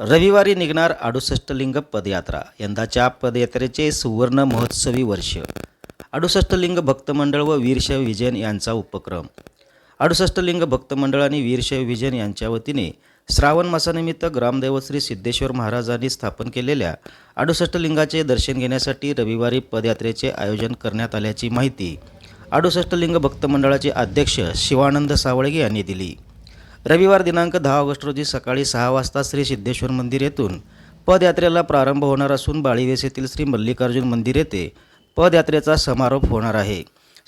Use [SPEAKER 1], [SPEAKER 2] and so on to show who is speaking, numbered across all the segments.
[SPEAKER 1] रविवारी निघणार अडुसष्टलिंग पदयात्रा. यंदाच्या पदयात्रेचे सुवर्ण महोत्सवी वर्ष. अडुसष्टलिंग भक्तमंडळ व वीरशैव विजयन यांचा उपक्रम. अडुसष्टलिंग भक्तमंडळ आणि वीरशैव विजयन यांच्या वतीने श्रावण मासानिमित्त ग्रामदैवत श्री सिद्धेश्वर महाराजांनी स्थापन केलेल्या अडुसष्टलिंगाचे दर्शन घेण्यासाठी रविवारी पदयात्रेचे आयोजन करण्यात आल्याची माहिती अडुसष्टलिंग भक्तमंडळाचे अध्यक्ष शिवानंद सावळगे यांनी दिली. रविवार दिनांक दहा ऑगस्ट रोजी सकाळी सहा वाजता श्री सिद्धेश्वर मंदिर येथून पदयात्रेला प्रारंभ होणार असून बाळीवेस येथील श्री मल्लिकार्जुन मंदिर येथे पदयात्रेचा समारोप होणार आहे.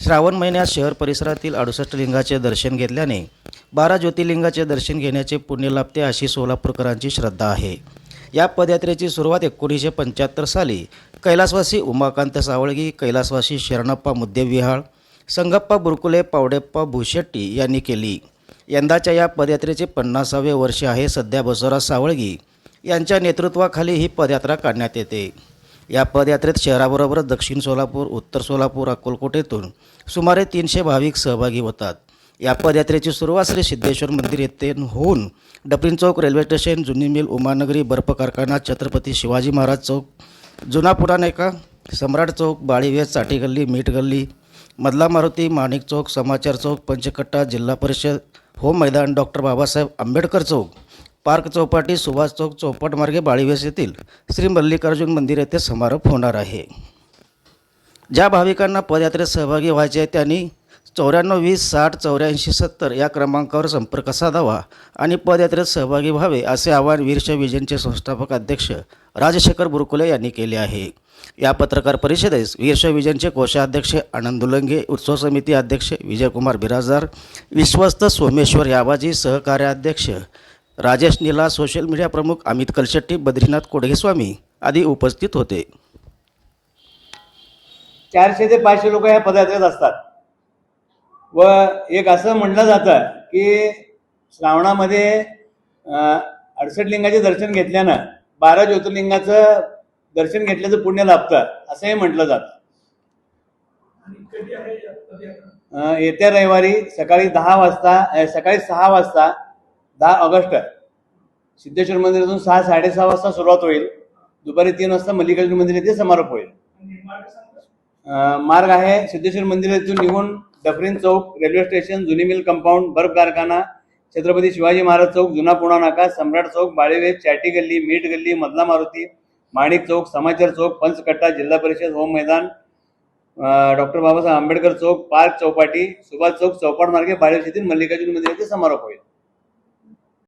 [SPEAKER 1] श्रावण महिन्यात शहर परिसरातील अडुसष्ट लिंगाचे दर्शन घेतल्याने बारा ज्योतिर्लिंगाचे दर्शन घेण्याचे पुण्य लाभते अशी सोलापूरकरांची श्रद्धा आहे. या पदयात्रेची सुरुवात एकोणीसशे पंच्याहत्तर साली कैलासवासी उमाकांत सावळगी कैलासवासी शरणप्पा मुद्देविहाळ संगप्पा बुरकुले पावडेप्पा भूशेट्टी यांनी केली. यंदाच्या या पदयात्रेचे पन्नासावे वर्ष आहे सध्या बसवराज सावळगी. यांच्या नेतृत्वाखाली ही पदयात्रा काढण्यात येते. या पदयात्रेत शहराबरोबरच दक्षिण सोलापूर उत्तर सोलापूर अक्कलकोट येथून सुमारे तीनशे भाविक सहभागी होतात. या पदयात्रेची सुरुवात श्री सिद्धेश्वर मंदिर येथे होऊन डपरीन चौक रेल्वे स्टेशन जुनी मिल उमानगरी बर्फ कारखाना छत्रपती शिवाजी महाराज चौक जुना पुराणेका सम्राट चौक बाळीवेजसाठी गल्ली मीठ गल्ली मधला मारुती माणिक चौक समाचार चौक पंचकट्टा जिल्हा परिषद होम मैदान डॉक्टर बाबासाहेब आंबेडकर चौक पार्क चौपाटी सुभाष चौक चौपाट मार्गे बाळीवेस येथील श्री मल्लिकार्जुन मंदिर येथे समारोप होणार आहे. ज्या भाविकांना पदयात्रेत सहभागी व्हायचे आहे त्यांनी चौऱ्याण्णव वीस साठ चौऱ्याऐंशी सत्तर या क्रमांकावर संपर्क साधावा आणि पदयात्रेत सहभागी व्हावे असे आवाहन वीरशैव विजनचे संस्थापक अध्यक्ष राजशेखर बुरकुले यांनी केले आहे. या पत्रकार परिषदेस वीरशैव विजनचे कोषाध्यक्ष आनंद उलंगे उत्सव समिती अध्यक्ष विजयकुमार बिराजदार विश्वस्त सोमेश्वर याबाजी सहकार्याध्यक्ष राजेश निला सोशल मीडिया प्रमुख अमित कलशेट्टी बद्रीनाथ कोडगेस्वामी आदी उपस्थित होते.
[SPEAKER 2] चारशे ते पाचशे लोक या पदयात्रेत असतात. व एक असं म्हटलं जातं की श्रावणामध्ये अडसठ लिंगाचे दर्शन घेतल्यानं बारा ज्योतिर्लिंगाचं दर्शन घेतल्याचं पुण्य लाभतं असंही म्हटलं जातं. येत्या रविवारी सकाळी दहा वाजता सकाळी सहा वाजता दहा ऑगस्ट सिद्धेश्वर मंदिरातून सहा साडेसहा वाजता सुरुवात होईल. दुपारी तीन वाजता मल्लिकार्जुन मंदिर येथे समारोप होईल. मार्ग आहे सिद्धेश्वर मंदिरातून निघून डफरीन चौक रेल्वे स्टेशन जुनी मिल कंपाऊंड बर्फ कारखाना छत्रपती शिवाजी महाराज चौक जुना पुणा नाका सम्राट चौक बाळेवेस चाटी गल्ली मीठ गल्ली मधला मारुती माणिक चौक समाचार चौक पंचकट्टा जिल्हा परिषद होम मैदान डॉक्टर बाबासाहेब आंबेडकर चौक पार्क चौपाटी सुभाष चौक चौपाट मार्गे बाळेवेस येथील मल्लिकार्जुन येथे समारोप होईल.